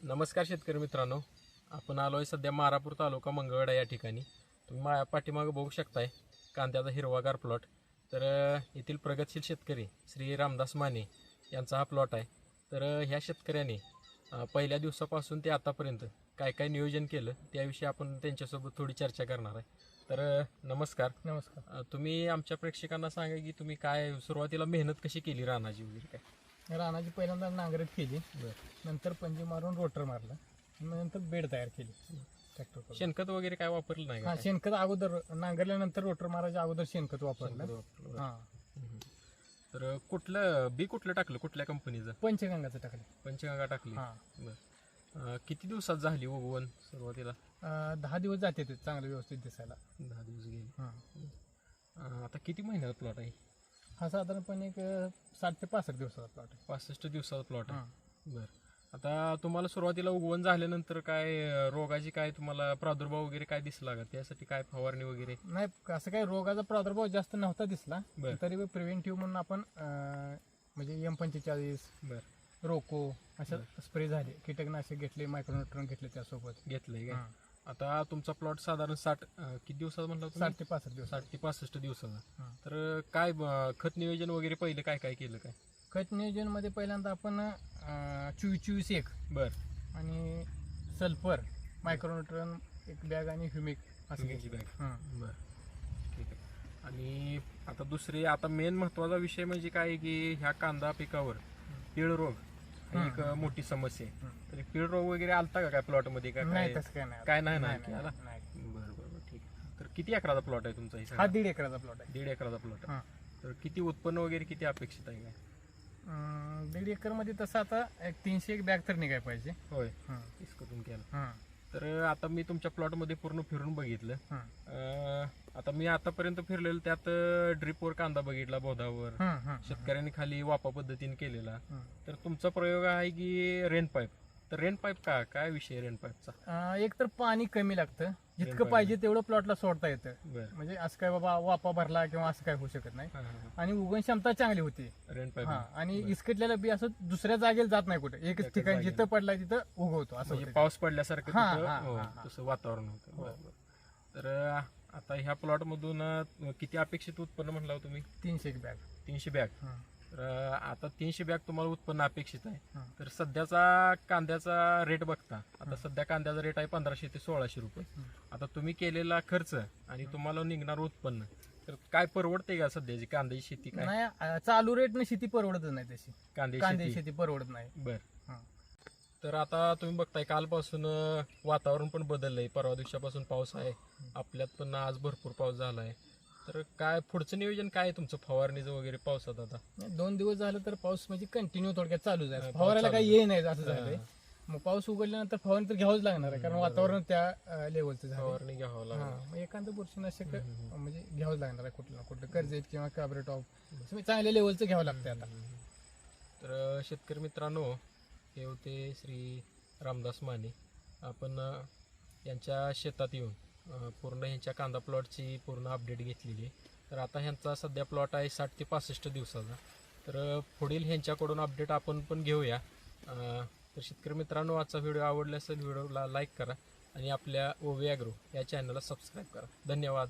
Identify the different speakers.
Speaker 1: नमस्कार शेतकरी मित्रांनो. आपण आलो आहे सध्या मारापूर तालुका मंगळवेढा या ठिकाणी. तुम्ही माझ्या पाठीमागं बघू शकताय कांद्याचा हिरवागार प्लॉट तर येथील प्रगतशील शेतकरी श्री रामदास माने यांचा हा प्लॉट आहे. तर ह्या शेतकऱ्याने पहिल्या दिवसापासून ते आतापर्यंत काय काय नियोजन केलं त्याविषयी आपण त्यांच्यासोबत थोडी चर्चा करणार आहे. तर नमस्कार.
Speaker 2: नमस्कार.
Speaker 1: तुम्ही आमच्या प्रेक्षकांना सांगा की तुम्ही काय सुरुवातीला मेहनत कशी केली रानाची वगैरे काय?
Speaker 2: रानाची पहिल्यांदा नांगरट केली. नंतर पंजी मारून रोटर मारला. नंतर बेड तयार केली. ट्रॅक्टर
Speaker 1: शेणखत वगैरे काय वापरलं नाही
Speaker 2: हा? शेणखत अगोदर नांगरल्यानंतर रोटर मारायच्या अगोदर शेणखत वापरलं. हा.
Speaker 1: तर कुठलं बी कुठलं टाकलं? कुठल्या कंपनीचं?
Speaker 2: पंचगंगाचं टाकलं.
Speaker 1: पंचगंगा टाकली.
Speaker 2: हा.
Speaker 1: किती दिवसात झाली उगवण सुरुवातीला?
Speaker 2: अं, दहा दिवस जाते ते चांगलं व्यवस्थित दिसायला.
Speaker 1: दहा दिवस गेले.
Speaker 2: हा.
Speaker 1: आता किती महिन्याचा प्लॉट आहे?
Speaker 2: हा साधारणपणे एक साठ ते पासष्ट दिवसाचा प्लॉट आहे.
Speaker 1: पासष्ट दिवसाचा प्लॉट. आहे. बरं. आता तुम्हाला सुरुवातीला उगवण झाल्यानंतर काय रोगाची काय तुम्हाला प्रादुर्भाव वगैरे काय दिसला का त्यासाठी काय फवारणी वगैरे?
Speaker 2: नाही असं काही रोगाचा प्रादुर्भाव जास्त नव्हता दिसला.
Speaker 1: बरं.
Speaker 2: तरी प्रिव्हेंटिव्ह म्हणून आपण अं, म्हणजे एम पंचेचाळीस
Speaker 1: बरं.
Speaker 2: रोको अशा स्प्रे झाले. कीटकनाशक घेतले मायक्रोन्यूट्रॉन घेतले त्यासोबत.
Speaker 1: घेतलंय काय?
Speaker 2: हा.
Speaker 1: आता तुमचा प्लॉट साधारण साठ अं, किती दिवसाचा म्हणला तुम्ही?
Speaker 2: साठ ते पासष्ट दिवस
Speaker 1: साठ ते पासष्ट दिवसाचा
Speaker 2: हा.
Speaker 1: तर काय अं, खत नियोजन वगैरे पहिले काय काय केलं काय
Speaker 2: खत नियोजनमध्ये पहिल्यांदा आपण चोवीस चोवीस एक
Speaker 1: बर
Speaker 2: आणि सल्फर मायक्रोन्यूट्रॉन एक बॅग आणि ह्युमिक असं घेतलं.
Speaker 1: bag.
Speaker 2: हा.
Speaker 1: बर ठीक आहे आणि आता दुसरे आता मेन महत्त्वाचा विषय म्हणजे काय आहे की ह्या कांदा पिकावर पीळ रोग ही एक. मोठी समस्या आहे. तर पीळ रोग वगैरे आलता का काय प्लॉटमध्ये का काय
Speaker 2: नाही तसं काय नाही
Speaker 1: काय नाही ना
Speaker 2: नाही,
Speaker 1: आणखी
Speaker 2: नाही,
Speaker 1: आला?
Speaker 2: नाही.
Speaker 1: बरं बरं बरं ठीक आहे तर किती एकराचा प्लॉट आहे तुमचा हे
Speaker 2: हा
Speaker 1: सगळा?
Speaker 2: दीड एकराचा प्लॉट आहे
Speaker 1: दीड एकराचा प्लॉट
Speaker 2: हा.
Speaker 1: तर किती उत्पन्न वगैरे किती अपेक्षित आहे काय
Speaker 2: अं, दीड एकरमध्ये तसं आता एक तीनशे एक बॅग तर निघाय पाहिजे
Speaker 1: होय
Speaker 2: हा.
Speaker 1: इसकटून केलं
Speaker 2: हा.
Speaker 1: तर आता मी तुमच्या प्लॉटमध्ये पूर्ण फिरून बघितलं. अं, आता मी आतापर्यंत फिरलेलो त्यात ड्रिपवर कांदा बघितला बोधावर. शेतकऱ्यांनी खाली वापा पद्धतीने केलेला. तर तुमचा प्रयोग आहे की रेन पाईप तर रेन पाईप का? काय विषय रेन पाईपचा
Speaker 2: अं, एक तर पाणी कमी लागतं. जितकं
Speaker 1: पाहिजे.
Speaker 2: तेवढं प्लॉटला सोडता येतं.
Speaker 1: बर.
Speaker 2: म्हणजे असं काय बाबा वापा भरला किंवा असं काय होऊ शकत नाही. आणि उगवण क्षमता चांगली होती.
Speaker 1: रेन पाईप
Speaker 2: हा आणि इसकटलेलं बी असं दुसऱ्या जागेला जात नाही कुठे. एकच ठिकाणी. जिथं पडलाय तिथं उगवतो असं
Speaker 1: म्हणजे
Speaker 2: होतं.
Speaker 1: पाऊस पडल्यासारखं
Speaker 2: हा,
Speaker 1: तिथं,
Speaker 2: हा,
Speaker 1: हो,
Speaker 2: हा, हा.
Speaker 1: तसं वातावरण होतं.
Speaker 2: हो.
Speaker 1: बरं, बरं. तर अं, आता ह्या प्लॉट मधून अं, किती अपेक्षित उत्पन्न म्हणला हो तुम्ही?
Speaker 2: तीनशे एक बॅग
Speaker 1: तीनशे बॅग तर आता तीनशे बॅग तुम्हाला उत्पन्न अपेक्षित आहे. तर सध्याचा कांद्याचा रेट बघता. आता सध्या कांद्याचा रेट आहे पंधराशे ते सोळाशे रुपये. आता तुम्ही केलेला खर्च आणि तुम्हाला निघणार उत्पन्न तर काय परवडते का सध्याची कांद्याची शेती काय?
Speaker 2: नाही चालू रेटनं शेती परवडतच नाही तशी.
Speaker 1: कांद्याची
Speaker 2: कांदे
Speaker 1: शेती.
Speaker 2: परवडत नाही.
Speaker 1: बर. तर आता तुम्ही बघताय कालपासून वातावरण पण बदललंय. परवा दिवसापासून पाऊस आहे. आपल्यात पण आज भरपूर पाऊस झालाय. तर काय पुढचं नियोजन काय आहे तुमचं? फवारणीचं वगैरे पावसात आता?
Speaker 2: दोन दिवस झालं तर पाऊस म्हणजे कंटिन्यू थोडक्यात चालू
Speaker 1: पाऊस
Speaker 2: फवारायला
Speaker 1: चालू
Speaker 2: काही
Speaker 1: आहे.
Speaker 2: ये नाही असं. झालंय. मग पाऊस उघडल्यानंतर फवारणी तर घ्यावंच लागणार आहे कारण वातावरण त्या लेवलचं झालं
Speaker 1: फवारणी घ्यावं
Speaker 2: हा
Speaker 1: लागेल
Speaker 2: मग एखादं बुरशीनाशक. म्हणजे घ्यावंच लागणार आहे कुठलं ना कुठलं. कर्ज किंवा कॅबरेट ऑफ चांगल्या लेवलचं घ्यावं लागतं आता.
Speaker 1: तर अं, शेतकरी मित्रांनो हे होते श्री रामदास माने. आपण अं, यांच्या शेतात येऊन पूर्ण ह्यांच्या कांदा प्लॉटची पूर्ण अपडेट घेतलेली आहे. तर आता ह्यांचा सध्या प्लॉट आहे साठ ते पासष्ट दिवसाचा. तर पुढील ह्यांच्याकडून अपडेट आपण पण घेऊया. तर शेतकरी मित्रांनो आजचा व्हिडिओ आवडला असेल व्हिडिओला लाईक करा आणि आपल्या ओवे ॲग्रो या चॅनलला सबस्क्राईब करा. धन्यवाद.